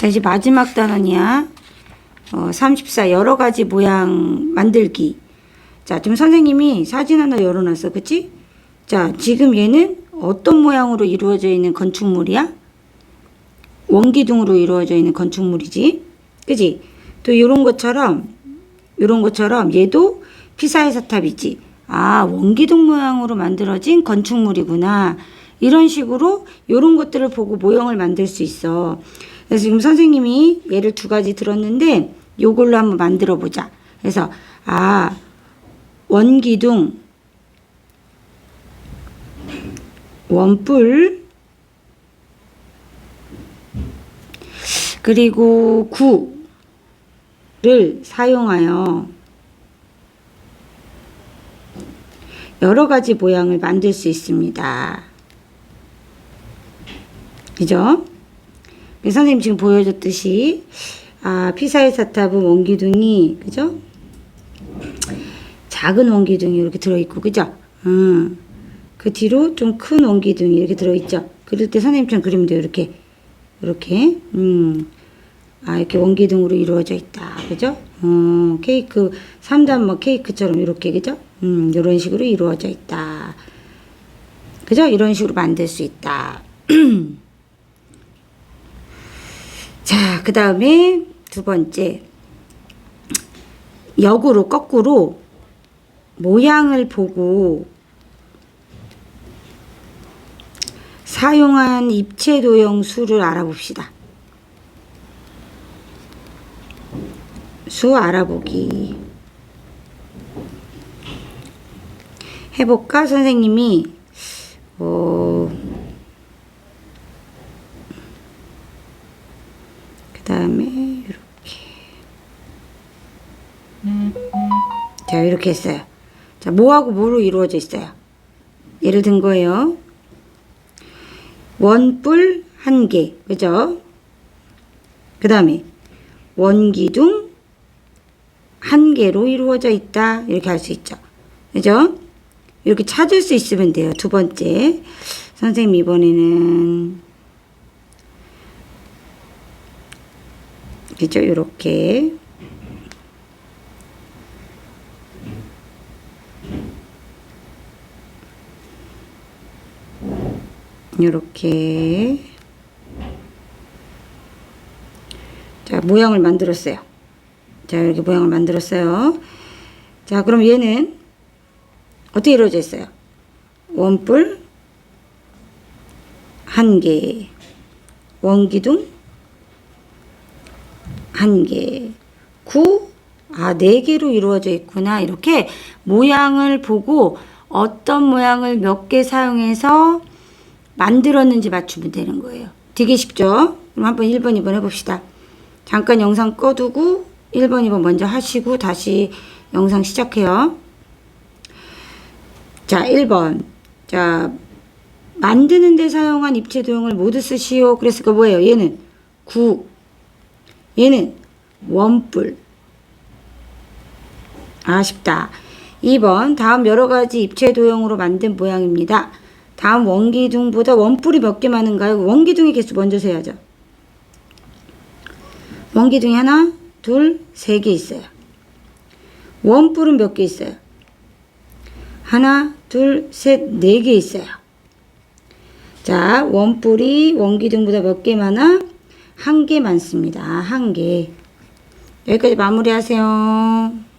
자, 이제 마지막 단원이야. 어, 34 여러 가지 모양 만들기. 자, 지금 선생님이 사진 하나 열어놨어. 그치? 자, 지금 얘는 어떤 모양으로 이루어져 있는 건축물이야? 원기둥으로 이루어져 있는 건축물이지. 그지? 또 이런 것처럼, 이런 것처럼 얘도 피사의 사탑이지. 아, 원기둥 모양으로 만들어진 건축물이구나. 이런 식으로 이런 것들을 보고 모형을 만들 수 있어. 그래서 지금 선생님이 예를 두 가지 들었는데 요걸로 한번 만들어 보자. 그래서 아, 원기둥 원뿔 그리고 구를 사용하여 여러 가지 모양을 만들 수 있습니다. 그죠? 그 선생님 지금 보여줬듯이 아 피사의 사탑은 원기둥이 그죠? 작은 원기둥이 이렇게 들어있고 그죠? 음. 그 뒤로 좀 큰 원기둥이 이렇게 들어있죠? 그럴 때 선생님처럼 그리면 돼요 이렇게 이렇게 음. 아 이렇게 원기둥으로 이루어져 있다 그죠? 어, 케이크 3단 뭐 케이크처럼 이렇게 그죠? 음, 이런 식으로 이루어져 있다 그죠? 이런 식으로 만들 수 있다 자, 그 다음에 두 번째. 역으로, 거꾸로 모양을 보고 사용한 입체 도형 수를 알아봅시다. 수 알아보기. 해볼까? 선생님이, 어, 그 다음에 이렇게. 자 이렇게 했어요. 자 뭐하고 뭐로 이루어져 있어요? 예를 든 거예요. 원뿔 한 개 그죠? 그 다음에 원기둥 한 개로 이루어져 있다. 이렇게 할 수 있죠. 그죠? 이렇게 찾을 수 있으면 돼요 두 번째. 선생님 이번에는 그죠? 요렇게. 요렇게. 자, 모양을 만들었어요. 자, 이렇게 모양을 만들었어요. 자, 그럼 얘는 어떻게 이루어져 있어요? 원뿔 한 개, 원기둥 한 개, 구, 아, 네 개로 이루어져 있구나. 이렇게 모양을 보고 어떤 모양을 몇 개 사용해서 만들었는지 맞추면 되는 거예요. 되게 쉽죠? 그럼 한번 1번, 2번 해봅시다. 잠깐 영상 꺼두고 1번, 2번 먼저 하시고 다시 영상 시작해요. 자, 1번. 자, 만드는 데 사용한 입체 도형을 모두 쓰시오. 그랬을까 뭐예요? 얘는 구, 얘는 원뿔. 아쉽다. 2번 다음 여러 가지 입체 도형으로 만든 모양입니다. 다음 원기둥보다 원뿔이 몇 개 많은가요? 원기둥의 개수 먼저 세야죠. 원기둥이 하나, 둘, 세 개 있어요. 원뿔은 몇 개 있어요? 하나, 둘, 셋, 네 개 있어요. 자, 원뿔이 원기둥보다 몇 개 많아? 한 개 많습니다. 한 개. 여기까지 마무리하세요.